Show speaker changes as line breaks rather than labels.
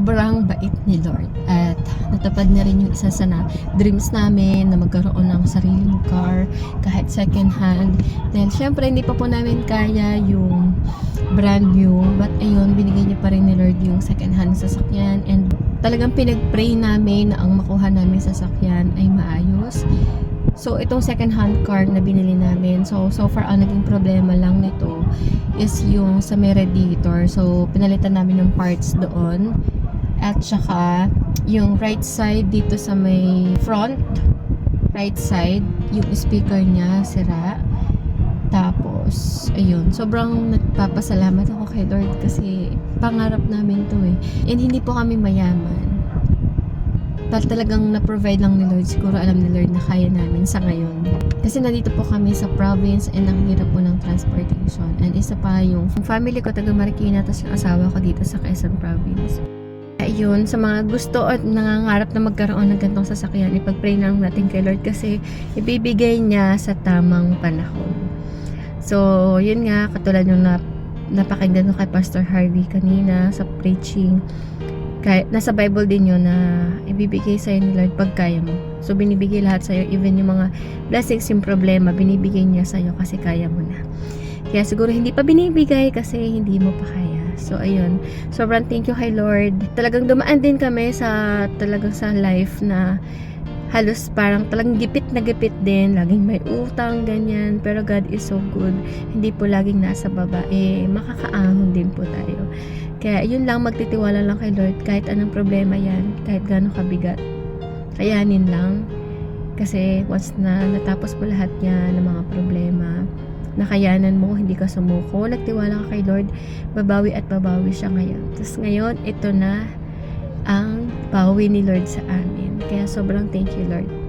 sobrang bait ni Lord. At natupad na rin yung isa sa na dreams namin na magkaroon ng sariling car kahit second hand. Dahil syempre hindi pa po namin kaya yung brand new. But ayun binigay niya pa rin ni Lord yung second hand sasakyan. And talagang pinag-pray namin na ang makuha namin sasakyan ay maayos. So, itong second hand car na binili namin, so, so far, ang naging problema lang nito is yung sa may radiator. So, pinalitan namin yung parts doon. At saka, yung right side dito sa may front, right side, yung speaker niya sira. Tapos, ayun, sobrang nagpapasalamat ako kay Lord kasi pangarap namin to eh. And hindi po kami mayaman. Tal talagang na-provide lang ni Lord. Siguro alam ni Lord na kaya namin sa ngayon. Kasi nandito po kami sa province and ang hirap po ng transportation. And isa pa yung family ko taga Marikina tapos yung asawa ko dito sa Quezon Province. Ayun, sa mga gusto at nangangarap na magkaroon ng gantong sasakyan, ipag-pray na lang natin kay Lord kasi ibibigay niya sa tamang panahon. So, yun nga, katulad yung nap napakinggan ko kay Pastor Harvey kanina sa preaching kaya, nasa Bible din yun na ibibigay sa'yo ni Lord pag kaya mo. So, binibigay lahat sa'yo, even yung mga blessings, yung problema, binibigay niya sa'yo kasi kaya mo na. Kaya siguro hindi pa binibigay kasi hindi mo pa kaya. So, ayun. Sobrang thank you kay Lord. Talagang dumaan din kami sa, talagang sa life na halos parang talagang gipit na gipit din. Laging may utang, ganyan. Pero God is so good. Hindi po laging nasa baba. Eh, makakaahon din po tayo. Kaya yun lang, magtitiwala lang kay Lord. Kahit anong problema yan, kahit gano'ng kabigat. Kayanin lang. Kasi once na natapos mo lahat niya ng mga problema, nakayanan mo, hindi ka sumuko, nagtiwala ka kay Lord, babawi at babawi siya ngayon. Tapos ngayon, ito na ang bawi ni Lord sa amin. Kaya sobrang thank you Lord.